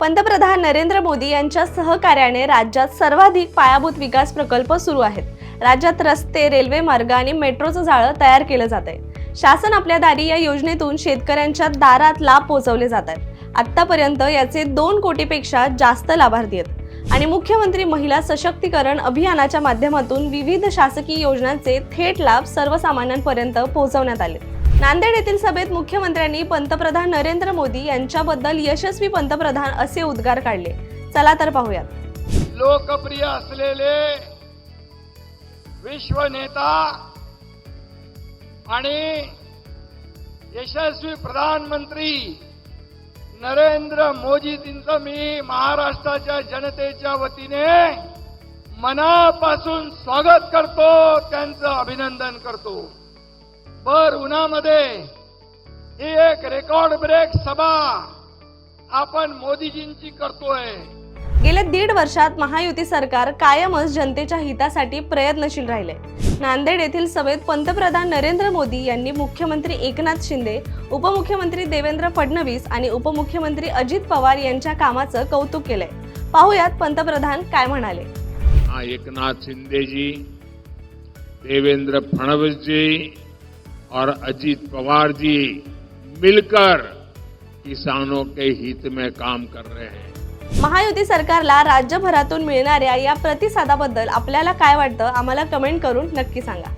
पंतप्रधान नरेंद्र मोदी यांच्या सहकार्याने राज्यात सर्वाधिक पायाभूत विकास प्रकल्प सुरू आहेत. राज्यात रस्ते रेल्वे मार्ग आणि मेट्रोचं जाळं तयार केलं जात आहे. शासन आपल्या दारी या योजनेतून शेतकऱ्यांच्या दारात लाभ पोहोचवले जात आहेत आतापर्यंत याचे दोन कोटीपेक्षा जास्त लाभार्थी आहेत. आणि मुख्यमंत्री महिला सशक्तीकरण अभियानाच्या माध्यमातून विविध शासकीय योजनांचे थेट लाभ सर्वसामान्यांपर्यंत पोहोचवण्यात आले. नांदेड येथील सभेत मुख्यमंत्र्यांनी पंतप्रधान नरेंद्र मोदी यांच्याबद्दल यशस्वी पंतप्रधान असे उद्गार काढले. चला तर पाहूयात. लोकप्रिय असलेले विश्व नेता आणि यशस्वी प्रधानमंत्री नरेंद्र मोदीजींचं मी महाराष्ट्राच्या जनतेच्या वतीने मनापासून स्वागत करतो त्यांचं अभिनंदन करतो. भर उन्हामध्ये ही एक रेकॉर्ड ब्रेक सभा आपण मोदीजींची करतोय. गेल्या दीड वर्षात महायुती सरकार कायमच जनतेच्या हितासाठी प्रयत्नशील राहिले. नांदेड येथील सभेत पंतप्रधान नरेंद्र मोदी यांनी मुख्यमंत्री एकनाथ शिंदे उपमुख्यमंत्री देवेंद्र फडणवीस आणि उपमुख्यमंत्री अजित पवार यांच्या कामाचं कौतुक केलंय. पाहुयात पंतप्रधान काय म्हणाले. हाँ एकनाथ शिंदे जी देवेंद्र फडणवीस जी और अजीत पवार जी मिलकर किसानों के हित में काम कर रहे हैं। महायुती सरकारला राज्यभरातून मिळणाऱ्या या प्रतिसादाबद्दल आपल्याला काय वाटतं? आम्हाला कमेंट करून नक्की सांगा.